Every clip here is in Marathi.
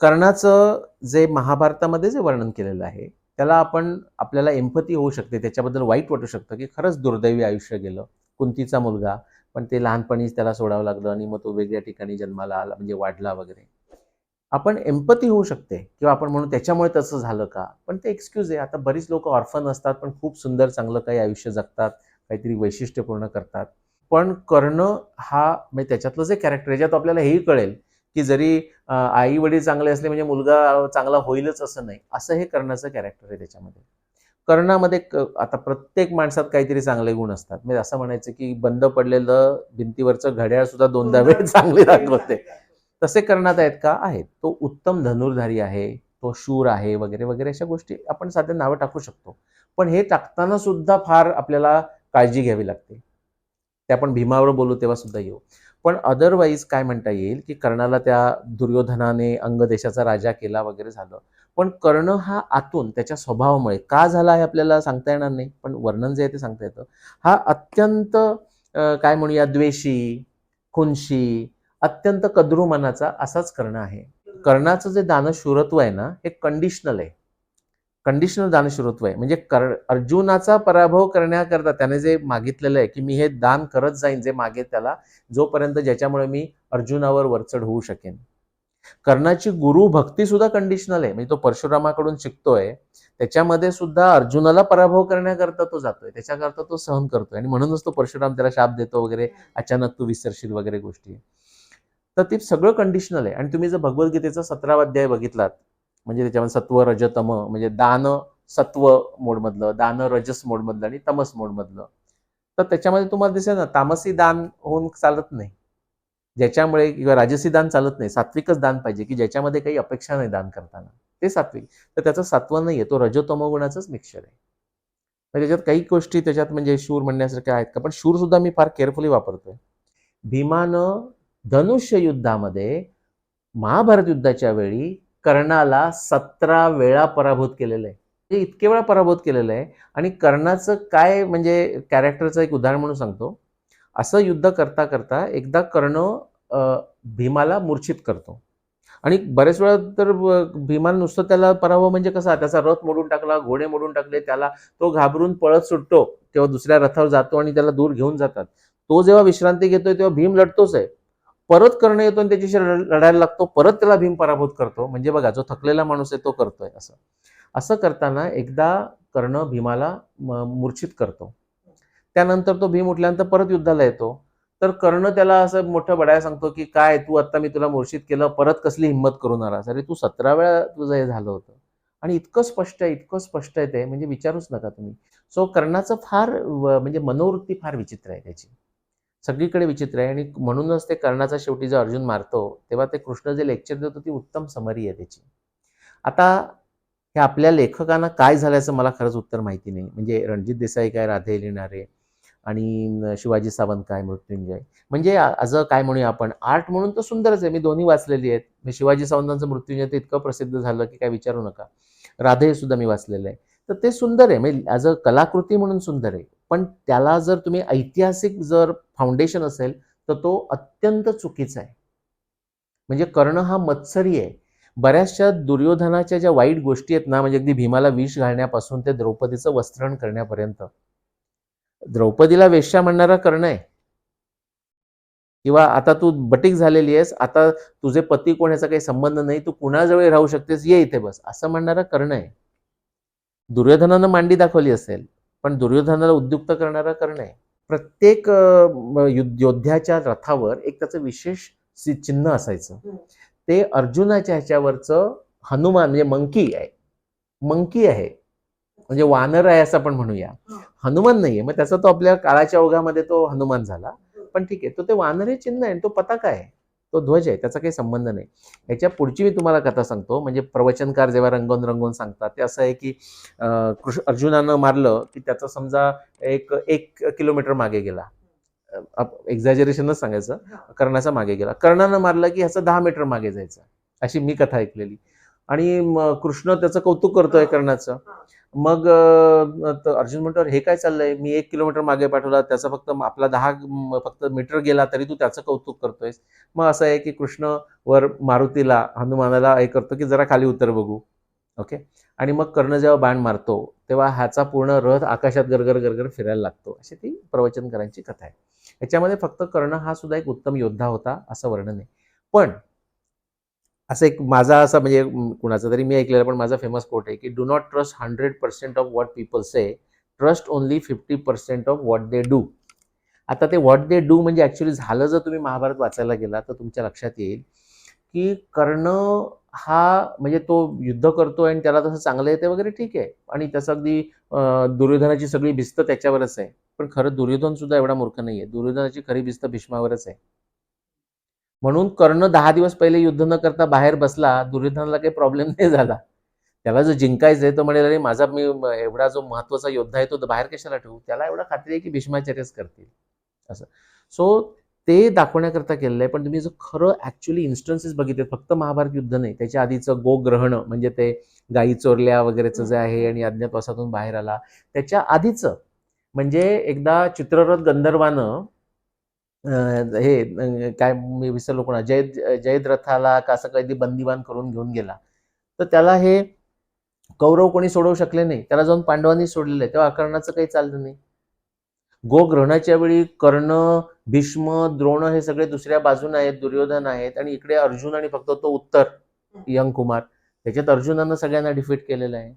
कर्णाचं जे महाभारतामध्ये जे वर्णन केलेलं आहे त्याला आपण आपल्याला एम्पती होऊ शकते. त्याच्याबद्दल वाईट वाटू शकतं की खरंच दुर्दैवी आयुष्य गेलं. कुंतीचा मुलगा पण ते लहानपणीच त्याला सोडावं लागलं आणि मग तो वेगळ्या ठिकाणी जन्माला आला म्हणजे वाढला वगैरे. आपण एम्पती होऊ शकते किंवा आपण म्हणू त्याच्यामुळे तसं झालं का? पण ते एक्सक्यूज आहे. आता बरीच लोक ऑर्फन असतात पण खूप सुंदर चांगलं काही आयुष्य जगतात काहीतरी वैशिष्ट्यपूर्ण करतात. पण कर्ण हा म्हणजे त्याच्यातलं जे कॅरेक्टर आहे ज्यात आपल्याला हेही कळेल की जरी आई वडील चांगले असले म्हणजे मुलगा चांगला होईलच असं नाही. असं हे कर्णाचं कॅरेक्टर आहे त्याच्यामध्ये. कर्णामध्ये आता प्रत्येक माणसात काहीतरी चांगले गुण असतात. म्हणजे असं म्हणायचं की बंद पडलेलं भिंतीवरचं घड्याळ सुद्धा दोनदा वेळ चांगले दाखवते. तसे कर्णात आहेत का? आहेत. तो उत्तम धनुर्धारी आहे तो शूर आहे वगैरे वगैरे अशा गोष्टी आपण साध्या नावं टाकू शकतो. पण हे टाकताना सुद्धा फार आपल्याला काळजी घ्यावी लागते. ते आपण भीमावर बोलू तेव्हा सुद्धा येऊ. पण अदरवाईज काय म्हणता येईल की कर्णाला त्या दुर्योधनाने अंगदेशाचा राजा केला वगैरे झालं. पण कर्ण हा आतून त्याच्या स्वभावामुळे का झाला हे आपल्याला सांगता येणार नाही. पण वर्णन जे आहे ते सांगता येतं. हा अत्यंत काय म्हणूया द्वेषी खुनशी अत्यंत कद्रू मनाचा असाच कर्ण आहे. कर्णाचं जे दानशूरत्व आहे ना हे कंडिशनल आहे. कंडिशनल दानशूरत्व आहे. म्हणजे कर अर्जुनाचा पराभव करण्याकरता त्याने जे मागितलेलं आहे की मी हे दान करत जाईन जे मागे त्याला जोपर्यंत ज्याच्यामुळे मी अर्जुनावर वरचढ होऊ शकेन. कर्णाची गुरु भक्ती सुद्धा कंडिशनल आहे. म्हणजे तो परशुरामाकडून शिकतोय. त्याच्यामध्ये सुद्धा अर्जुनाला पराभव करण्याकरता तो जातोय. त्याच्याकरता तो सहन करतोय. आणि म्हणूनच तो परशुराम त्याला शाप देतो वगैरे अचानक तू विसरशील वगैरे गोष्टी. तर ते सगळं कंडिशनल आहे. आणि तुम्ही जर भगवद्गीतेचा सतरावा अध्याय बघितलात म्हणजे त्याच्यामध्ये सत्व रजतम म्हणजे दान सत्व मोडमधलं दान रजस मोडमधलं आणि तमस मोडमधलं तर त्याच्यामध्ये तुम्हाला दिसेल ना तामसी दान होऊन चालत नाही. ज्याच्यामुळे किंवा राजसी दान चालत नाही. सात्विकच दान पाहिजे की ज्याच्यामध्ये काही अपेक्षा नाही दान करताना. ते सात्विक. तर त्याचं सात्व नाहीये तो रजतम गुणाचंच मिक्सचर आहे. तर त्याच्यात काही गोष्टी त्याच्यात म्हणजे शूर म्हणण्यासारख्या आहेत का? पण शूर सुद्धा मी फार केअरफुली वापरतोय. भीमानं धनुष्य युद्धामध्ये महाभारत युद्धाच्या वेळी कर्णाला सतरा वेळा पराभूत केलेलं आहे म्हणजे इतके वेळा पराभूत केलेलं आहे आणि कर्णाचं काय म्हणजे कॅरेक्टरचं एक उदाहरण म्हणून सांगतो. असं युद्ध करता करता एकदा कर्ण भीमाला मूर्छित करतो. आणि बरेच वेळा तर भीमान भीमाला नुसतं त्याला पराभव म्हणजे कसा? त्याचा रथ मोडून टाकला घोडे मोडून टाकले त्याला तो घाबरून पळत सुटतो तेव्हा दुसऱ्या रथावर जातो आणि त्याला दूर घेऊन जातात. तो जेव्हा विश्रांती घेतोय तेव्हा भीम लढतोच आहे. परत कर्ण येतो आणि त्याच्याशी लढायला लागतो परत त्याला भीम पराभूत करतो. म्हणजे बघा जो थकलेला माणूस आहे तो करतोय असं. असं करताना एकदा कर्ण भीमाला मूर्छित करतो. त्यानंतर तो भीम उठल्यानंतर परत युद्धाला येतो. तर कर्ण त्याला असं मोठं बडाया सांगतो की काय तू आता मी तुला मूर्छित केलं परत कसली हिंमत करून आलास? अरे तू सतरा वेळा तुझं हे झालं होतं. आणि इतकं स्पष्ट आहे इतकं स्पष्ट आहे ते म्हणजे विचारूच नका तुम्ही. सो कर्णाचं फार म्हणजे मनोवृत्ती फार विचित्र आहे त्याची. सगळीकडे विचित्र आहे आणि म्हणूनच ते कर्णाचा शेवटी जो अर्जुन मारतो तेव्हा ते कृष्ण जे लेक्चर देतो ती उत्तम समरी आहे त्याची. आता हे आपल्या लेखकांना काय झाल्याचं मला खरंच उत्तर माहिती नाही. म्हणजे रणजित देसाई काय राधे लिहिणारे आणि शिवाजी सावंत काय मृत्युंजय. म्हणजे आज काय म्हणूया आपण आर्ट म्हणून तर सुंदरच आहे. मी दोन्ही वाचलेली आहेत. मी शिवाजी सावंतांचं मृत्युंजय तर इतकं प्रसिद्ध झालं की काय विचारू नका. राधे सुद्धा मी वाचलेलं आहे. तर ते सुंदर आहे. म्हणजे ॲज अ कलाकृती म्हणून सुंदर आहे. पण त्याला जर तुम्ही ऐतिहासिक जर फाउंडेशन असेल तर तो अत्यंत चुकीचा आहे. म्हणजे कर्ण हा मत्सरी आहे. बऱ्याचशा दुर्योधनाच्या ज्या वाईट गोष्टी आहेत ना म्हणजे अगदी भीमाला विष घालण्यापासून ते द्रौपदीचं वस्त्रण करण्यापर्यंत. द्रौपदीला वेश्या म्हणणारा कर्ण आहे. किंवा आता तू बटीक झालेली आहेस आता तुझे पती कोण याचा काही संबंध नाही तू कुणाजवळ राहू शकतेस ये इथे बस. असं म्हणणारा कर्ण आहे. दुर्योधनानं मांडी दाखवली असेल पण दुर्योधनाला उद्युक्त करणारा कर्ण आहे. प्रत्येक योद्ध्याच्या रथावर एक त्याचं विशेष चिन्ह असायचं. ते अर्जुनाच्या ह्याच्यावरचं हनुमान म्हणजे मंकी आहे. मंकी आहे. म्हणजे वानर आहे असं आपण म्हणूया. हनुमान नाहीये. मग त्याचा तो आपल्या काळाच्या ओघामध्ये तो हनुमान झाला. पण ठीक आहे. तो ते वानर हे चिन्ह आहे आणि तो पताका आहे. तो ध्वज आहे त्याचा काही संबंध नाही. ह्याच्या पुढची मी तुम्हाला कथा सांगतो. म्हणजे प्रवचनकार जेव्हा रंगवून रंगवून सांगतात ते असं आहे की कृष्ण अर्जुनानं मारलं की त्याचा समजा एक एक किलोमीटर मागे गेला. एक्झॅजरेशनच सांगायचं. कर्णाचा मागे गेला. कर्णानं मारलं की ह्याचं दहा मीटर मागे जायचं. अशी मी कथा ऐकलेली. आणि कृष्ण त्याचं कौतुक करतोय कर्णाचं. मग अर्जुन म्हणतो हे काय चाललंय? मी एक किलोमीटर मागे पाठवला त्याचा फक्त आपला दहा फक्त मीटर गेला तरी तू त्याचं कौतुक करतोयस. मग असं आहे की कृष्ण वर मारुतीला हनुमानाला हे करतो की जरा खाली उतर बघू. ओके? आणि मग कर्ण जेव्हा बाण मारतो तेव्हा ह्याचा पूर्ण रथ आकाशात गरगर गरगर फिरायला लागतो. अशी ती प्रवचनकरांची कथा आहे. याच्यामध्ये फक्त कर्ण हा सुद्धा एक उत्तम योद्धा होता असं वर्णन आहे. पण असं एक माझा असा म्हणजे कुणाचा तरी मी ऐकलेला पण माझा फेमस कोट आहे की do not trust hundred percent of what people say trust only fifty percent of what they do आता ते व्हॉट दे डू म्हणजे ॲक्च्युली झालं जर तुम्ही महाभारत वाचायला गेला तर तुमच्या लक्षात येईल की कर्ण हा म्हणजे तो युद्ध करतो आणि त्याला तसं चांगलं येते वगैरे ठीक आहे. आणि त्याचं अगदी दुर्योधनाची सगळी भिस्त त्याच्यावरच आहे. पण खरं दुर्योधन सुद्धा एवढा मूर्ख नाही आहे दुर्योधनाची खरी भिस्त भीष्मावरच आहे. म्हणून कर्ण दहा दिवस पहिले युद्ध न करता बाहेर बसला दुर्योधनाला काही प्रॉब्लेम नाही झाला. त्याला जो जिंकायचंय तो म्हणेल अरे माझा मी एवढा जो महत्त्वाचा योद्धा आहे तो बाहेर कशाला ठेवू? त्याला एवढा खात्री आहे की भीष्माचार्यच करतील. असं. सो ते दाखवण्याकरता केलेलं आहे पण तुम्ही जर खरं ऍक्च्युली इन्स्टन्सेस बघितले फक्त महाभारत युद्ध नाही त्याच्या आधीचं गोग्रहण म्हणजे ते गायी चोरल्या वगैरेचं जे आहे आणि अज्ञातवासातून बाहेर आला त्याच्या आधीचं म्हणजे एकदा चित्ररथ गंधर्वानं हे काय मी विसरलो कोणा जय जयद्रथाला का असं कधी बंदिवान करून घेऊन गेला. तर त्याला हे कौरव कोणी सोडवू शकले नाही. त्याला जाऊन पांडवांनी सोडलेलं आहे. तेव्हा कर्णाचं काही चाललं नाही. गोग्रहणाच्या वेळी कर्ण भीष्म द्रोण हे सगळे दुसऱ्या बाजूने आहेत दुर्योधन आहेत आणि इकडे अर्जुन आणि फक्त तो उत्तर यंग कुमार त्याच्यात अर्जुनानं सगळ्यांना डिफीट केलेलं आहे.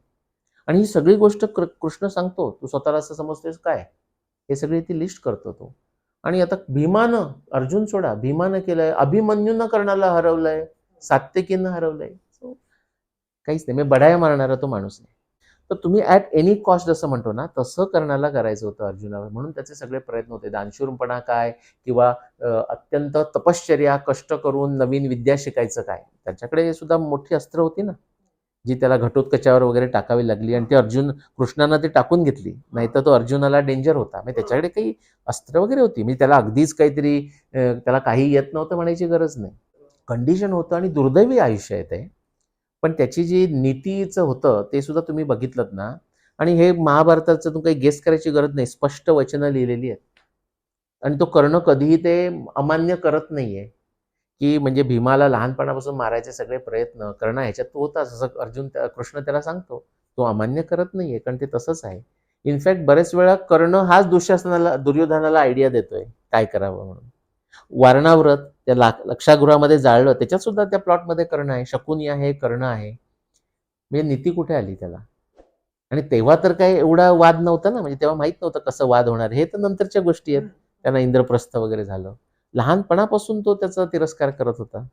आणि ही सगळी गोष्ट कृष्ण सांगतो. तू स्वतःला असं समजतोस काय? हे सगळी ती लिस्ट करतो तो. आणि आता भीमानं अर्जुन सोडा भीमानं केलंय अभिमन्यूनं कर्णाला हरवलंय सात्यकीनं हरवलंय. काहीच नाही मी बडाया मारणारा तो माणूस नाही. तर तुम्ही ऍट एनी कॉस्ट असं म्हणतो ना तसं कर्णाला करायचं होतं अर्जुनावर. म्हणून त्याचे सगळे प्रयत्न होते. दानशूरपणा काय किंवा अत्यंत तपश्चर्या कष्ट करून नवीन विद्या शिकायचं काय? त्याच्याकडे सुद्धा मोठी अस्त्र होती ना. जी त्याला घटोत्कचावर वगैरे टाकावी लागली आणि ते अर्जुन कृष्णानं ते टाकून घेतली. नाहीतर तो अर्जुनाला डेंजर होता. म्हणजे त्याच्याकडे काही अस्त्र वगैरे होती. म्हणजे त्याला अगदीच काहीतरी त्याला काही येत नव्हतं म्हणायची गरज नाही. कंडिशन होतं आणि दुर्दैवी आयुष्य आहे ते. पण त्याची जी नीतीचं होतं ते सुद्धा तुम्ही बघितलं ना? आणि हे महाभारताचं तुम्ही काही गेस करायची गरज नाही. स्पष्ट वचनं लिहिलेली आहेत. आणि तो कर्ण कधीही ते अमान्य करत नाहीये. की म्हणजे भीमाला लहानपणापासून मारायचे सगळे प्रयत्न कर्ण ह्याच्यात तो होताच. असं अर्जुन कृष्ण त्याला सांगतो तो अमान्य करत नाहीये कारण ते तसंच आहे. इनफॅक्ट बरेच वेळा कर्ण हाच दुःशासनाला दुर्योधनाला आयडिया देतोय काय करावं म्हणून. वारणाव्रत त्या लक्षागृहामध्ये जाळलं. त्याच्यात सुद्धा त्या प्लॉटमध्ये कर्ण आहे. शकुनी आहे कर्ण आहे. म्हणजे नीती कुठे आली त्याला? आणि तेव्हा तर काही एवढा वाद नव्हता ना. म्हणजे तेव्हा माहीत नव्हतं कसं वाद होणार. हे तर नंतरच्या गोष्टी आहेत. त्यांना इंद्रप्रस्थ वगैरे झालं. लहानपणापासून तो त्याचा तिरस्कार करत होता?